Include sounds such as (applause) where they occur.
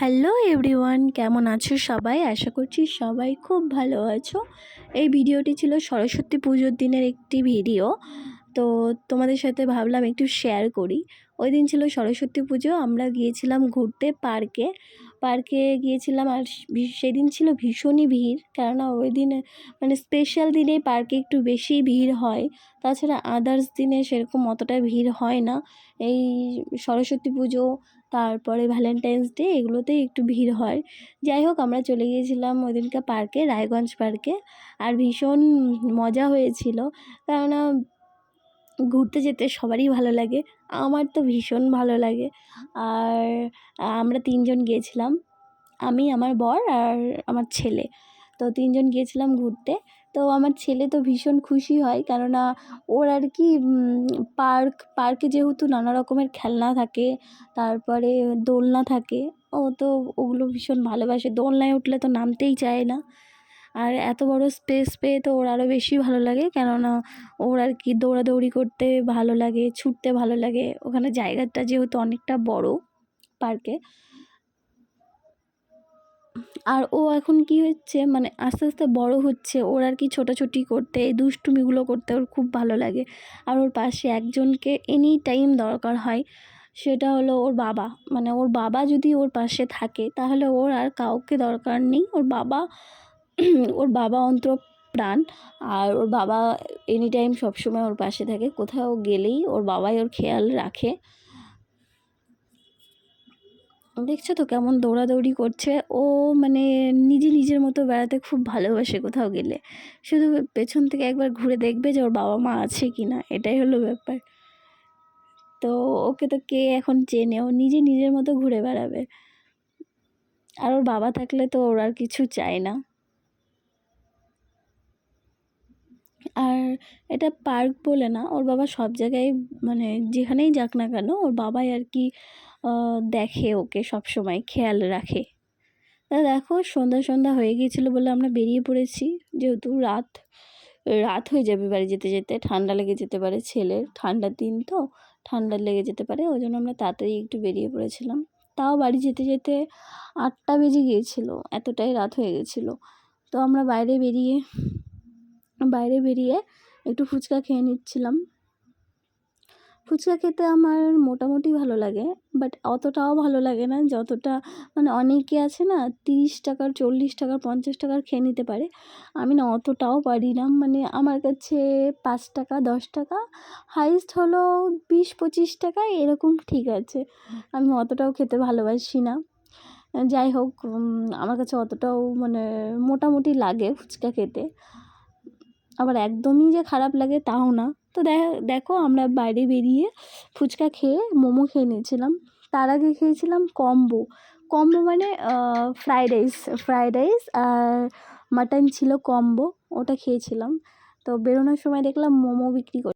Hello everyone, কেমন আছো সবাই? আশা করছি সবাই খুব ভালো আছো। এই ভিডিওটি ছিল সরস্বতী পুজোর দিনের একটি ভিডিও। তো তোমাদের সাথে ভাবলাম একটু শেয়ার করি। ওই দিন ছিল সরস্বতী পুজো, আমরা গিয়েছিলাম ঘুরতে পার্কে পার্কে গিয়েছিলাম আর সেদিন ছিল ভীষণই ভিড়। কেননা ওই দিন মানে স্পেশাল দিনে পার্কে একটু বেশি ভিড় হয়। তাছাড়া আদার্স দিনে সেরকম অতটা ভিড় হয় না। এই সরস্বতী পুজো তারপরে ভ্যালেন্টাইন্স ডে এগুলোতেই একটু ভিড় হয়। যাই হোক, আমরা চলে গিয়েছিলাম ওই দিনকে পার্কে, রায়গঞ্জ পার্কে। আর ভীষণ মজা হয়েছিল। কেননা ঘুরতে যেতে সবারই ভালো লাগে। আমার তো ভীষণ ভালো লাগে। আর আমরা তিনজন গিয়েছিলাম। আমি, আমার বর আর আমার ছেলে। তো তিনজন গিয়েছিলাম ঘুরতে। তো আমার ছেলে তো ভীষণ খুশি হয় কেননা ওর আর কি পার্ক, পার্কে যেহেতু নানা রকমের খেলনা থাকে, তারপরে দোলনা থাকে, ও তো ওগুলো ভীষণ ভালোবাসে। দোলনায় উঠলে তো নামতেই চায় না। আর এত বড় স্পেস পেয়ে তো ওর আরও বেশি ভালো লাগে, কেননা ওর আর কি দৌড়াদৌড়ি করতে ভালো লাগে, ছুটতে ভালো লাগে। ওখানে জায়গাটা যেহেতু অনেকটা বড় পার্কে আর ও এখন কি হচ্ছে মানে আস্তে আস্তে বড় হচ্ছে, ওর আর কি ছোটাছুটি করতে, এই দুষ্টুমিগুলো করতে ওর খুব ভালো লাগে। আর ওর পাশে একজনকে এনি টাইম দরকার হয়, সেটা হলো ওর বাবা। মানে ওর বাবা যদি ওর পাশে থাকে, তাহলে ওর আর কাউকে দরকার নেই। ওর বাবা (clears throat) ওর বাবা অন্তর প্রাণ আর ওর বাবা এনি টাইম সবসময় ওর পাশে থাকে, কোথাও গেলেই ওর বাবাই ওর খেয়াল রাখে। দেখছ তো কেমন দৌড়াদৌড়ি করছে? ও মানে নিজে নিজের মতো বেড়াতে খুব ভালোবাসে কোথাও গেলে। শুধু পেছন থেকে একবার ঘুরে দেখবে যে ওর বাবা মা আছে কি না এটাই হলো ব্যাপার। তো ওকে তো কে এখন চেনে? ও নিজে নিজের মতো ঘুরে বেড়াবে। আর ওর বাবা থাকলে তো ওর আর কিছু চায় না। আর এটা পার্ক বলে না, ওর বাবা সব জায়গায় মানে যেখানেই যাক না কেন ওর বাবাই আর কি দেখে ওকে সব সময়, খেয়াল রাখে। তা দেখো সন্ধ্যা সন্ধ্যা হয়ে গিয়েছিল বলে আমরা বেরিয়ে পড়েছি, যেহেতু রাত রাত হয়ে যাবে বাড়ি যেতে যেতে, ঠান্ডা লেগে যেতে পারে ছেলের ঠান্ডার দিন তো, ঠান্ডা লেগে যেতে পারে, ওই জন্য আমরা তাড়াতাড়ি একটু বেরিয়ে পড়েছিলাম। তাও বাড়ি যেতে যেতে আটটা বেজে গিয়েছিল, এতটাই রাত হয়ে গেছিল তো আমরা বাইরে বেরিয়ে বাইরে বেরিয়ে একটু ফুচকা খেয়ে নিচ্ছিলাম। ফুচকা খেতে আমার মোটামুটি ভালো লাগে বাট অতটাও ভালো লাগে না যতটা মানে অনেকে আছে না তিরিশ টাকার, চল্লিশ টাকার, পঞ্চাশ টাকার খেয়ে নিতে পারে। আমি না অতটাও পারি না মানে আমার কাছে পাঁচ টাকা, দশ টাকা হাইস্ট হলো বিশ, পঁচিশ টাকা, এরকম ঠিক আছে। আমি অতটাও খেতে ভালোবাসি না। যাই হোক আমার কাছে অতটাও মানে মোটামুটি লাগে ফুচকা খেতে। আবার একদমই যে খারাপ লাগে তাও না। তো দেখো আমরা বাইরে বেরিয়ে ফুচকা খেয়ে মোমো খেয়ে নিয়েছিলাম। তার আগে খেয়েছিলাম কম্বো। কম্বো মানে ফ্রায়েড রাইস ফ্রায়েড রাইস আর মাটন ছিল কম্বো, ওটা খেয়েছিলাম। তো বেরোনোর সময় দেখলাম মোমো বিক্রি করে